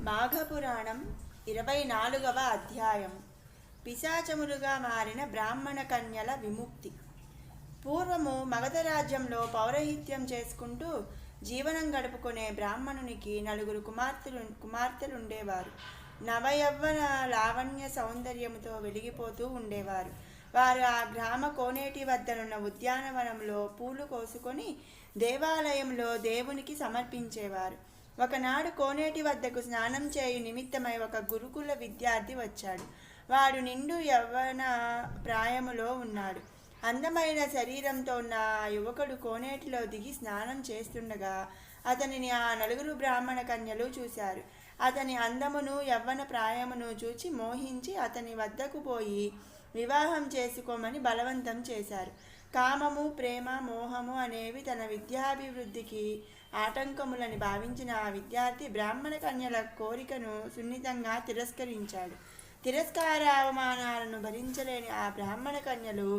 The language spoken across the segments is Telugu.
మాఘపురాణం ఇరవై నాలుగవ అధ్యాయం. పిశాచములుగా మారిన బ్రాహ్మణ కన్యల విముక్తి. పూర్వము మగధ రాజ్యంలో పౌరహిత్యం చేసుకుంటూ జీవనం గడుపుకునే బ్రాహ్మణునికి నలుగురు కుమార్తెలు కుమార్తెలుండేవారు. నవయవ్వన లావణ్య సౌందర్యముతో వెలిగిపోతూ ఉండేవారు. వారు ఆ గ్రామ కోనేటి వద్దనున్న ఉద్యానవనంలో పూలు కోసుకొని దేవాలయంలో దేవునికి సమర్పించేవారు. ఒకనాడు కోనేటి వద్దకు స్నానం చేయు నిమిత్తమై ఒక గురుకుల విద్యార్థి వచ్చాడు. వాడు నిండు యవ్వన ప్రాయములో ఉన్నాడు. అందమైన శరీరంతో ఉన్న ఆ యువకుడు కోనేటిలో దిగి స్నానం చేస్తుండగా అతనిని ఆ నలుగురు బ్రాహ్మణ కన్యలు చూశారు. అతని అందమును యవ్వన ప్రాయమును చూచి మోహించి అతని వద్దకు పోయి వివాహం చేసుకోమని బలవంతం చేశారు. కామము ప్రేమ మోహము అనేవి తన విద్యాభివృద్ధికి ఆటంకములని భావించిన ఆ విద్యార్థి బ్రాహ్మణ కన్యల కోరికను సున్నితంగా తిరస్కరించాడు. తిరస్కార అవమానాలను భరించలేని ఆ బ్రాహ్మణ కన్యలు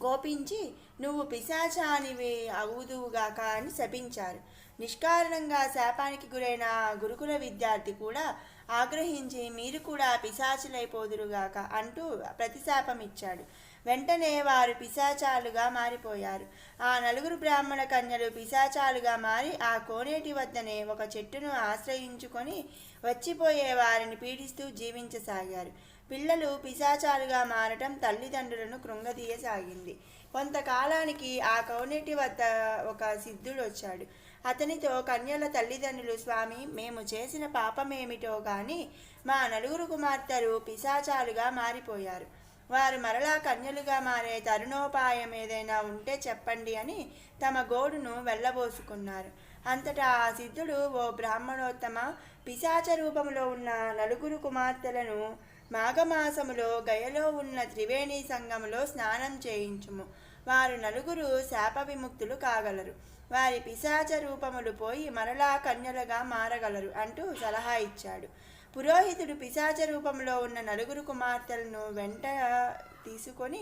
కోపించి నువ్వు పిశాచానివి అవుదువుగాక అని శపించారు. నిష్కారణంగా శాపానికి గురైన గురుకుల విద్యార్థి కూడా ఆగ్రహించి మీరు కూడా పిశాచులైపోదురుగాక అంటూ ప్రతిశాపం ఇచ్చాడు వెంటనే వారు పిశాచాలుగా మారిపోయారు. ఆ నలుగురు బ్రాహ్మణ కన్యలు పిశాచాలుగా మారి ఆ కోనేటి వద్దనే ఒక చెట్టును ఆశ్రయించుకొని వచ్చిపోయే వారిని పీడిస్తూ జీవించసాగారు. పిల్లలు పిశాచాలుగా మారటం తల్లిదండ్రులను కృంగదీయసాగింది. కొంతకాలానికి ఆ కోనేటి వద్ద ఒక సిద్ధుడు వచ్చాడు. అతనితో కన్యల తల్లిదండ్రులు స్వామి మేము చేసిన పాపమేమిటో కానీ మా నలుగురు కుమార్తెలు పిశాచాలుగా మారిపోయారు. వారు మరలా కన్యలుగా మారే తరుణోపాయం ఏదైనా ఉంటే చెప్పండి అని తమ గోడును వెళ్ళబోసుకున్నారు. అంతటా ఆ సిద్ధుడు ఓ బ్రాహ్మణోత్తమ పిశాచ రూపంలో ఉన్న నలుగురు కుమార్తెలను మాఘమాసములో గయలో ఉన్న త్రివేణి సంఘములో స్నానం చేయించుము. వారు నలుగురు శాప విముక్తులు కాగలరు. వారి పిశాచ రూపములు పోయి మరలా కన్యలుగా మారగలరు అంటూ సలహా ఇచ్చాడు. పురోహితుడు పిశాచ రూపంలో ఉన్న నలుగురు కుమార్తెలను వెంట తీసుకొని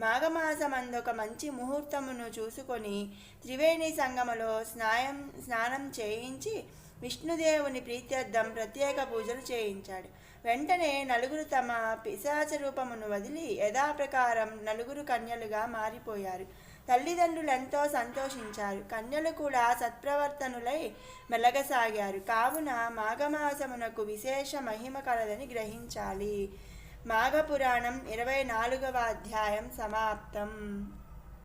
మాఘమాసమందొక మంచి ముహూర్తమును చూసుకొని త్రివేణి సంగమలో స్నాయం స్నానం చేయించి విష్ణుదేవుని ప్రీత్యర్థం ప్రత్యేక పూజలు చేయించాడు. వెంటనే నలుగురు తమ పిశాచ రూపమును వదిలి యథాప్రకారం నలుగురు కన్యలుగా మారిపోయారు. తల్లిదండ్రులు ఎంతో సంతోషించారు. కన్యలు కూడా సత్ప్రవర్తనులై మెలగసాగారు. కావున మాఘమాసమునకు విశేష మహిమ కలదని గ్రహించాలి. మాఘపురాణం ఇరవై నాలుగవ అధ్యాయం సమాప్తం.